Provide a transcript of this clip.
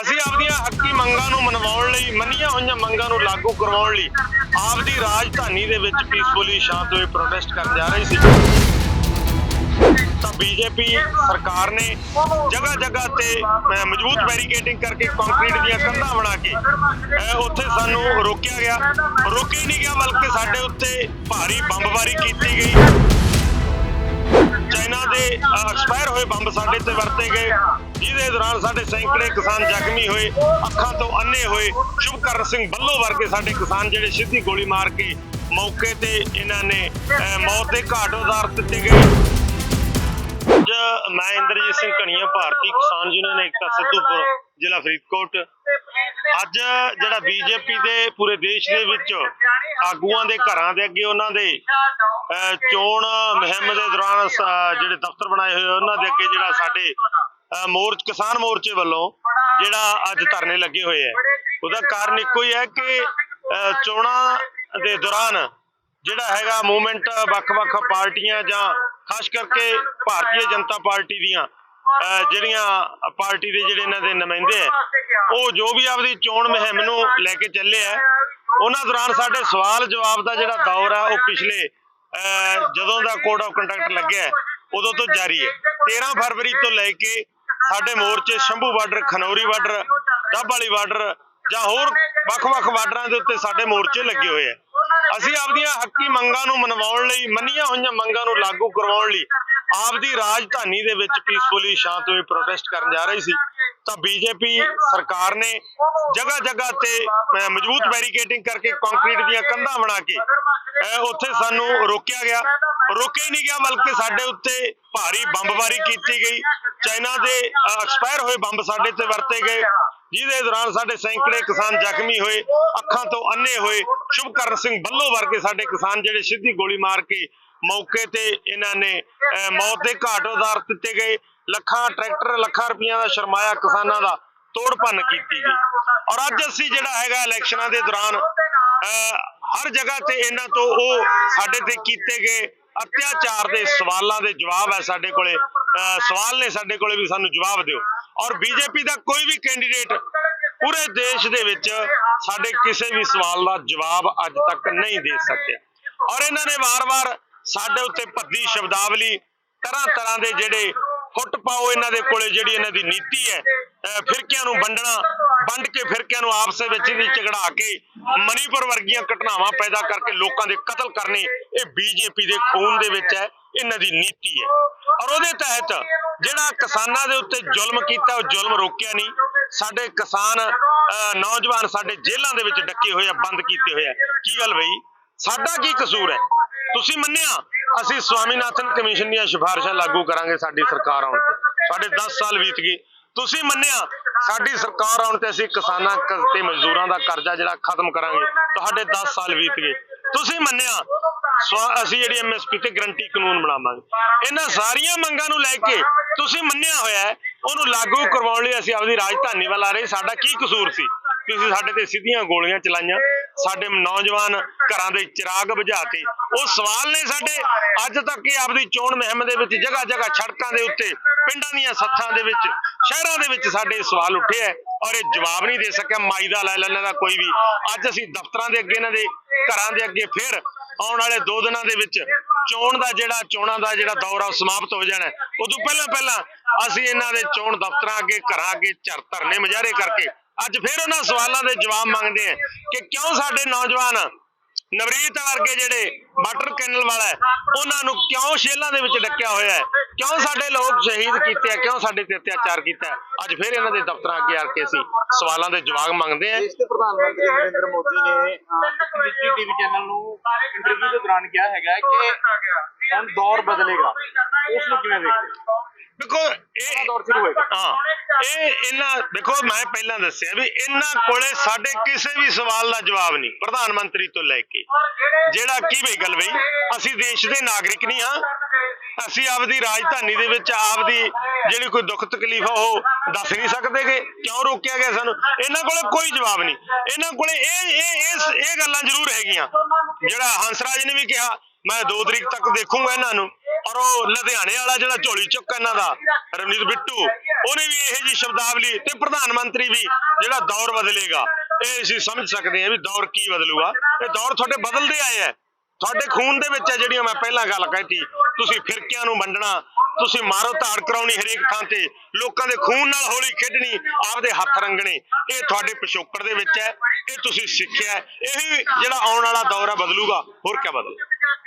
ਅਸੀਂ ਆਪਦੀਆਂ ਹੱਕੀ ਮੰਗਾਂ ਨੂੰ ਮਨਵਾਉਣ ਲਈ, ਮੰਨੀਆਂ ਹੋਈਆਂ ਮੰਗਾਂ ਨੂੰ ਲਾਗੂ ਕਰਵਾਉਣ ਲਈ ਆਪਦੀ ਰਾਜਧਾਨੀ ਦੇ ਵਿੱਚ ਪੀਸਫੁਲੀ ਸ਼ਾਂਤ ਹੋਏ ਪ੍ਰੋਟੈਸਟ ਕਰਨ ਜਾ ਰਹੇ ਸੀ। ਤਾਂ ਬੀਜੇਪੀ ਸਰਕਾਰ ਨੇ ਜਗ੍ਹਾ ਜਗ੍ਹਾ ਤੇ ਮਜ਼ਬੂਤ ਬੈਰੀਕੇਡਿੰਗ ਕਰਕੇ ਕੰਕਰੀਟ ਦੀਆਂ ਕੰਧਾਂ ਬਣਾ ਕੇ ਉੱਥੇ ਸਾਨੂੰ ਰੋਕਿਆ ਗਿਆ। ਰੋਕੇ ਨਹੀਂ ਗਿਆ ਬਲਕਿ ਸਾਡੇ ਉੱਤੇ ਭਾਰੀ ਬੰਬਬਾਰੀ ਕੀਤੀ ਗਈ। ਚਾਈਨਾ ਦੇ ਐਕਸਪਾਇਰ ਹੋਏ ਬੰਬ ਸਾਡੇ ਤੇ ਵਰਤੇ ਗਏ। ਜਿਹਦੇ ਦੌਰਾਨ ਸਾਡੇ ਸੈਂਕੜੇ ਕਿਸਾਨ ਜ਼ਖਮੀ ਹੋਏ ਅੱਖਾਂ ਤੋਂ ਅੰਨੇ ਹੋਏ। ਸ਼ੁਭਕਰਨ ਸਿੰਘ ਬੱਲੋ ਵਰਗੇ ਸਾਡੇ ਕਿਸਾਨ ਜਿਹੜੇ ਸਿੱਧੀ ਗੋਲੀ ਮਾਰ ਕੇ ਮੌਕੇ ਤੇ ਇਹਨਾਂ ਨੇ ਮੌਤ ਦੇ ਘਾਟ ਉਤਾਰ ਦਿੱਤੇ ਗਏ। ਅੱਜ ਮੈਂ ਇੰਦਰਜੀਤ ਸਿੰਘ ਕਣੀਆ ਭਾਰਤੀ ਕਿਸਾਨ ਯੂਨੀਅਨ ਏਕਤਾ ਸਿੱਧੂਪੁਰ ਜ਼ਿਲ੍ਹਾ ਫਰੀਦਕੋਟ। ਅੱਜ ਜਿਹੜਾ ਬੀਜੇਪੀ ਦੇ ਪੂਰੇ ਦੇਸ਼ ਦੇ ਵਿੱਚ ਆਗੂਆਂ ਦੇ ਘਰਾਂ ਦੇ ਅੱਗੇ ਉਹਨਾਂ ਦੇ ਅਹ, ਚੋਣ ਮੁਹਿੰਮ ਦੇ ਦੌਰਾਨ ਜਿਹੜੇ ਦਫ਼ਤਰ ਬਣਾਏ ਹੋਏ ਉਹਨਾਂ ਦੇ ਅੱਗੇ ਜਿਹੜਾ ਸਾਡੇ ਮੋਰਚ, ਕਿਸਾਨ ਮੋਰਚੇ ਵੱਲੋਂ ਜਿਹੜਾ ਅੱਜ ਧਰਨੇ ਲੱਗੇ ਹੋਏ ਹੈ ਉਹਦਾ ਕਾਰਨ ਇੱਕੋ ਹੀ ਹੈ ਕਿ ਚੋਣਾਂ ਦੇ ਦੌਰਾਨ ਜਿਹੜਾ ਹੈਗਾ ਮੂਵਮੈਂਟ ਵੱਖ-ਵੱਖ ਪਾਰਟੀਆਂ ਜਾਂ ਖਾਸ ਕਰਕੇ ਭਾਰਤੀ ਜਨਤਾ ਪਾਰਟੀ ਦੀਆਂ ਜਿਹੜੀਆਂ ਪਾਰਟੀ ਦੇ ਜਿਹੜੇ ਇਹਨਾਂ ਦੇ ਨੁਮਾਇੰਦੇ ਹੈ ਉਹ ਜੋ ਵੀ ਆਪਦੀ ਚੋਣ ਮੁਹਿੰਮ ਨੂੰ ਲੈ ਕੇ ਚੱਲੇ ਆ, ਉਹਨਾਂ ਦੌਰਾਨ ਸਾਡੇ ਸਵਾਲ ਜਵਾਬ ਦਾ ਜਿਹੜਾ ਦੌਰ ਹੈ ਉਹ ਪਿਛਲੇ ਜਦੋਂ ਦਾ ਕੋਡ ਆਫ ਕੰਡਕਟ ਲੱਗਿਆ, ਉਦੋਂ ਤੋਂ ਜਾਰੀ ਹੈ। 13 ਫਰਵਰੀ ਤੋਂ ਲੈ ਕੇ ਸਾਡੇ ਮੋਰਚੇ ਸ਼ੰਭੂ ਬਾਰਡਰ, ਖਨੌਰੀ ਬਾਰਡਰ, ਡੱਬ ਵਾਲੀ ਬਾਰਡਰ ਜਾਂ ਹੋਰ ਵੱਖ-ਵੱਖ ਬਾਰਡਰਾਂ ਦੇ ਉੱਤੇ ਸਾਡੇ ਮੋਰਚੇ ਲੱਗੇ ਹੋਏ ਆ। ਅਸੀਂ ਆਪਦੀਆਂ ਹੱਕੀ ਮੰਗਾਂ ਨੂੰ ਮਨਵਾਉਣ ਲਈ, ਮੰਨੀਆਂ ਹੋਈਆਂ ਮੰਗਾਂ ਨੂੰ ਲਾਗੂ ਕਰਵਾਉਣ ਲਈ ਆਪਦੀ ਰਾਜਧਾਨੀ ਦੇ ਵਿੱਚ ਪੀਸਫੁਲੀ ਸ਼ਾਂਤ ਪ੍ਰੋਟੈਸਟ ਕਰਨ ਜਾ ਰਹੀ ਸੀ। ਤਾਂ ਬੀਜੇਪੀ ਸਰਕਾਰ ਨੇ ਜਗ੍ਹਾ ਜਗ੍ਹਾ ਤੇ ਮਜ਼ਬੂਤ ਬੈਰੀਕੇਡਿੰਗ ਕਰਕੇ ਕੰਕਰੀਟ ਦੀਆਂ ਕੰਧਾਂ ਬਣਾ ਕੇ ਉੱਥੇ ਸਾਨੂੰ ਰੋਕਿਆ ਗਿਆ। ਰੋਕਿਆ ਹੀ ਨਹੀਂ ਗਿਆ ਬਲਕਿ ਸਾਡੇ ਉੱਤੇ ਭਾਰੀ ਬੰਬਬਾਰੀ ਕੀਤੀ ਗਈ। ਚਾਈਨਾ ਦੇ ਐਕਸਪਾਇਰ ਹੋਏ ਬੰਬ ਸਾਡੇ ਤੇ ਵਰਤੇ ਗਏ। ਜਿਹਦੇ ਦੌਰਾਨ ਸਾਡੇ ਸੈਂਕੜੇ ਕਿਸਾਨ ਜ਼ਖਮੀ ਹੋਏ ਅੱਖਾਂ ਤੋਂ ਅੰਨੇ ਹੋਏ। ਸ਼ੁਭਕਰਨ ਸਿੰਘ ਬੱਲੋ ਵਰਗੇ ਸਾਡੇ ਕਿਸਾਨ ਜਿਹੜੇ ਸਿੱਧੀ ਗੋਲੀ ਮਾਰ ਕੇ ਮੌਕੇ ਤੇ ਇਹਨਾਂ ਨੇ ਮੌਤ ਦੇ ਘਾਟ ਉਤਾਰ ਦਿੱਤੇ ਗਏ। ਲੱਖਾਂ ਟਰੈਕਟਰ ਲੱਖਾਂ ਰੁਪਈਆ ਦਾ ਸ਼ਰਮਾਇਆ ਕਿਸਾਨਾਂ ਦਾ ਤੋੜ ਭੰਨ ਕੀਤੀ ਗਈ। ਔਰ ਅੱਜ ਅਸੀਂ ਜਿਹੜਾ ਹੈਗਾ ਇਲੈਕਸ਼ਨਾਂ ਦੇ ਦੌਰਾਨ ਅਹ, ਹਰ ਜਗ੍ਹਾ ਤੇ ਇਹਨਾਂ ਤੋਂ ਉਹ ਸਾਡੇ ਤੇ ਕੀਤੇ ਗਏ ਅਤਿਆਚਾਰ ਦੇ ਸਵਾਲਾਂ ਦੇ ਜਵਾਬ ਹੈ ਸਾਡੇ ਕੋਲੇ। ਸਵਾਲ ਨੇ ਸਾਡੇ ਕੋਲੇ ਵੀ ਸਾਨੂੰ ਜਵਾਬ ਦਿਓ। ਔਰ ਬੀਜੇਪੀ ਦਾ ਕੋਈ ਵੀ ਕੈਂਡੀਡੇਟ ਪੂਰੇ ਦੇਸ਼ ਦੇ ਵਿੱਚ ਸਾਡੇ ਕਿਸੇ ਵੀ ਸਵਾਲ ਦਾ ਜਵਾਬ ਅੱਜ ਤੱਕ ਨਹੀਂ ਦੇ ਸਕਿਆ। ਔਰ ਇਹਨਾਂ ਨੇ ਵਾਰ-ਵਾਰ ਸਾਡੇ ਉੱਤੇ ਭੱਦੀ ਸ਼ਬਦਾਵਲੀ ਤਰ੍ਹਾਂ ਤਰ੍ਹਾਂ ਦੇ ਜਿਹੜੇ ਫੁੱਟ ਪਾਓ ਇਹਨਾਂ ਦੇ ਕੋਲੇ, ਜਿਹੜੀ ਇਹਨਾਂ ਦੀ ਨੀਤੀ ਹੈ ਫਿਰਕਿਆਂ ਨੂੰ ਵੰਡਣਾ, ਵੰਡ ਕੇ ਫਿਰਕਿਆਂ ਨੂੰ ਆਪਸ ਵਿੱਚ ਵੀ ਝਗੜਾ ਕੇ ਮਨੀਪੁਰ ਵਰਗੀਆਂ ਘਟਨਾਵਾਂ ਪੈਦਾ ਕਰਕੇ ਲੋਕਾਂ ਦੇ ਕਤਲ ਕਰਨੇ, ਇਹ ਬੀਜੇਪੀ ਦੇ ਖੂਨ ਦੇ ਵਿੱਚ ਹੈ। ਇਹਨਾਂ ਦੀ ਨੀਤੀ ਹੈ। ਔਰ ਉਹਦੇ ਤਹਿਤ ਜਿਹੜਾ ਕਿਸਾਨਾਂ ਦੇ ਉੱਤੇ ਜ਼ੁਲਮ ਕੀਤਾ, ਉਹ ਜ਼ੁਲਮ ਰੋਕਿਆ ਨਹੀਂ। ਸਾਡੇ ਕਿਸਾਨ ਨੌਜਵਾਨ ਸਾਡੇ ਜੇਲ੍ਹਾਂ ਦੇ ਵਿੱਚ ਡੱਕੇ ਹੋਏ ਆ, ਬੰਦ ਕੀਤੇ ਹੋਏ ਆ। ਕੀ ਗੱਲ ਬਈ? ਸਾਡਾ ਕੀ ਕਸੂਰ ਹੈ? ਤੁਸੀਂ ਮੰਨਿਆ? ਅਸੀਂ ਸਵਾਮੀਨਾਥਨ ਕਮਿਸ਼ਨ ਦੀਆਂ ਸਿਫਾਰਿਸ਼ਾਂ ਲਾਗੂ ਕਰਾਂਗੇ ਸਾਡੀ ਸਰਕਾਰ ਆਉਣ ਤੇ। ਸਾਡੇ 10 ਸਾਲ ਬੀਤ ਗਏ। ਤੁਸੀਂ ਮੰਨਿਆ? ਸਾਡੀ ਸਰਕਾਰ ਆਉਣ ਤੇ ਅਸੀਂ ਕਿਸਾਨਾਂ ਤੇ ਮਜ਼ਦੂਰਾਂ ਦਾ ਕਰਜ਼ਾ ਜਿਹੜਾ ਖਤਮ ਕਰਾਂਗੇ। ਤੁਹਾਡੇ 10 ਸਾਲ ਬੀਤ ਗਏ। ਤੁਸੀਂ ਮੰਨਿਆ? ਸਵਾ- ਅਸੀਂ ਜਿਹੜੀ ਐਮਐਸਪੀ ਤੇ ਗਰੰਟੀ ਕਾਨੂੰਨ ਬਣਾਵਾਂਗੇ। ਇਹਨਾਂ ਸਾਰੀਆਂ ਮੰਗਾਂ ਨੂੰ ਲੈ ਕੇ ਤੁਸੀਂ ਮੰਨਿਆ ਹੋਇਆ ਉਹਨੂੰ ਲਾਗੂ ਕਰਵਾਉਣ ਲਈ ਅਸੀਂ ਆਪਦੀ ਰਾਜਧਾਨੀ ਵੱਲ ਆ ਰਹੇ। ਸਾਡਾ ਕੀ ਕਸੂਰ ਸੀ? ਤੁਸੀਂ ਸਾਡੇ ਤੇ ਸਿੱਧੀਆਂ ਗੋਲੀਆਂ ਚਲਾਈਆਂ, ਸਾਡੇ ਨੌਜਵਾਨ ਘਰਾਂ ਦੇ ਚਿਰਾਗ ਬੁਝਾਤੇ। ਉਹ ਸਵਾਲ ਨੇ ਸਾਡੇ। ਅੱਜ ਤੱਕ ਇਹ ਆਪਦੀ ਚੋਣ ਮੁਹਿੰਮ ਦੇ ਵਿੱਚ ਜਗ੍ਹਾ ਜਗ੍ਹਾ ਸੜਕਾਂ ਦੇ ਉੱਤੇ, ਪਿੰਡਾਂ ਦੀਆਂ ਸੱਥਾਂ ਦੇ ਵਿੱਚ, ਸ਼ਹਿਰਾਂ ਦੇ ਵਿੱਚ ਸਾਡੇ ਸਵਾਲ ਉੱਠੇ ਹੈ ਔਰ ਇਹ ਜਵਾਬ ਨਹੀਂ ਦੇ ਸਕਿਆ। ਮਾਈ ਦਾ ਲੈ ਲੈਣ ਦਾ ਕੋਈ ਵੀ। ਅੱਜ ਅਸੀਂ ਦਫ਼ਤਰਾਂ ਦੇ ਅੱਗੇ, ਇਹਨਾਂ ਦੇ ਘਰਾਂ ਦੇ ਅੱਗੇ ਫਿਰ ਆਉਣ ਵਾਲੇ 2 ਦਿਨਾਂ ਦੇ ਵਿੱਚ ਚੋਣ ਦਾ ਜਿਹੜਾ, ਚੋਣਾਂ ਦਾ ਜਿਹੜਾ ਦੌਰ ਆ ਉਹ ਸਮਾਪਤ ਹੋ ਜਾਣਾ ਹੈ। ਉਦੋਂ ਪਹਿਲਾਂ ਪਹਿਲਾਂ ਅਸੀਂ ਇਹਨਾਂ ਦੇ ਚੋਣ ਦਫ਼ਤਰਾਂ ਅੱਗੇ, ਘਰਾਂ ਅੱਗੇ ਝਰ ਧਰਨੇ ਮੁਜ਼ਾਹਰੇ ਕਰਕੇ ਅੱਜ ਫਿਰ ਉਹਨਾਂ ਸਵਾਲਾਂ ਦੇ ਜਵਾਬ ਮੰਗਦੇ ਆ ਕਿ ਕਿਉਂ ਸਾਡੇ ਨੌਜਵਾਨ ਨਵਰੀਤ ਵਰਗੇ ਜਿਹੜੇ ਵਾਟਰ ਕੈਨਲ ਵਾਲਾ ਉਹਨਾਂ ਨੂੰ ਕਿਉਂ ਸ਼ੇਲਾਂ ਦੇ ਵਿੱਚ ਡੱਕਿਆ ਹੋਇਆ ਹੈ? ਕਿਉਂ ਸਾਡੇ ਲੋਕ ਸ਼ਹੀਦ ਕੀਤੇ ਆ? ਕਿਉਂ ਸਾਡੇ ਤੇ ਅਤਿਆਚਾਰ ਕੀਤਾ ਅੱਜ ਫਿਰ ਇਹਨਾਂ ਦੇ ਦਫ਼ਤਰਾਂ ਅੱਗੇ ਆ ਕੇ ਅਸੀਂ ਸਵਾਲਾਂ ਦੇ ਜਵਾਬ ਮੰਗਦੇ ਆ ਦੇਸ਼ ਦੇ ਪ੍ਰਧਾਨ ਮੰਤਰੀ ਨਰਿੰਦਰ ਮੋਦੀ ਨੇ ਨਿੱਜੀ ਟੀਵੀ ਚੈਨਲ ਨੂੰ ਇੰਟਰਵਿਊ ਦੇ ਦੌਰਾਨ ਕਿਹਾ ਹੈਗਾ ਕਿ ਹੁਣ ਦੌਰ ਬਦਲੇਗਾ। ਉਸ ਨੂੰ ਕਿਵੇਂ ਵੇਖਦੇ ਹੋ? ਦੇਖੋ ਇਹ ਦੌਰ ਸ਼ੁਰੂ ਹੋਏਗਾ। ਹਾਂ ਇਹ ਇਹਨਾਂ ਦੇਖੋ ਮੈਂ ਪਹਿਲਾਂ ਦੱਸਿਆ ਵੀ ਇਹਨਾਂ ਕੋਲੇ ਸਾਡੇ ਕਿਸੇ ਵੀ ਸਵਾਲ ਦਾ ਜਵਾਬ ਨਹੀਂ ਪ੍ਰਧਾਨ ਮੰਤਰੀ ਤੋਂ ਲੈ ਕੇ। ਜਿਹੜਾ ਕੀ ਬਈ ਗੱਲ ਬਈ ਅਸੀਂ ਦੇਸ਼ ਦੇ ਨਾਗਰਿਕ ਨਹੀਂ ਹਾਂ। ਅਸੀਂ ਆਪਦੀ ਰਾਜਧਾਨੀ ਦੇ ਵਿੱਚ ਆਪਦੀ ਜਿਹੜੀ ਕੋਈ ਦੁੱਖ ਤਕਲੀਫ ਆ ਉਹ ਦੱਸ ਨਹੀਂ ਸਕਦੇਗੇ। ਕਿਉਂ ਰੋਕਿਆ ਗਿਆ ਸਾਨੂੰ? ਇਹਨਾਂ ਕੋਲੇ ਕੋਈ ਜਵਾਬ ਨਹੀਂ। ਇਹਨਾਂ ਕੋਲੇ ਇਹ ਇਹ ਇਹ ਗੱਲਾਂ ਜ਼ਰੂਰ ਹੈਗੀਆਂ। ਜਿਹੜਾ ਹੰਸਰਾਜ ਨੇ ਵੀ ਕਿਹਾ ਮੈਂ 2 ਤਰੀਕ ਤੱਕ ਦੇਖੂੰਗਾ ਇਹਨਾਂ ਨੂੰ। ਔਰ ਉਹ ਲੁਧਿਆਣੇ ਵਾਲਾ ਜਿਹੜਾ ਝੋਲੀ ਚੁੱਕ ਇਹਨਾਂ ਦਾ, ਰਵਨੀਤ ਬਿੱਟੂ, ਉਹਨੇ ਵੀ ਇਹੋ ਜੀ ਸ਼ਬਦਾਵਲੀ ਤੇ ਪ੍ਰਧਾਨ ਮੰਤਰੀ ਵੀ ਜਿਹੜਾ ਦੌਰ ਬਦਲੇਗਾ, ਇਹ ਅਸੀਂ ਸਮਝ ਸਕਦੇ ਹਾਂ ਵੀ ਦੌਰ ਕੀ ਬਦਲੂਗਾ। ਇਹ ਦੌਰ ਤੁਹਾਡੇ ਬਦਲਦੇ ਆਏ ਹੈ। ਤੁਹਾਡੇ ਖੂਨ ਦੇ ਵਿੱਚ ਹੈ ਜਿਹੜੀਆਂ ਮੈਂ ਪਹਿਲਾਂ ਗੱਲ ਕਹਿਤੀ। ਤੁਸੀਂ ਫਿਰਕਿਆਂ ਨੂੰ ਵੰਡਣਾ, ਤੁਸੀਂ ਮਾਰੋ ਧਾੜ ਕਰਾਉਣੀ ਹਰੇਕ ਥਾਂ ਤੇ, ਲੋਕਾਂ ਦੇ ਖੂਨ ਨਾਲ ਹੋਲੀ ਖੇਡਣੀ, ਆਪਦੇ ਹੱਥ ਰੰਗਣੇ, ਇਹ ਤੁਹਾਡੇ ਪਿਛੋਕੜ ਦੇ ਵਿੱਚ ਹੈ, ਇਹ ਤੁਸੀਂ ਸਿੱਖਿਆ ਇਹ ਇਹੀ ਜਿਹੜਾ ਆਉਣ ਵਾਲਾ ਦੌਰ ਹੈ, ਬਦਲੂਗਾ। ਹੋਰ ਕਿਆ ਬਦਲ?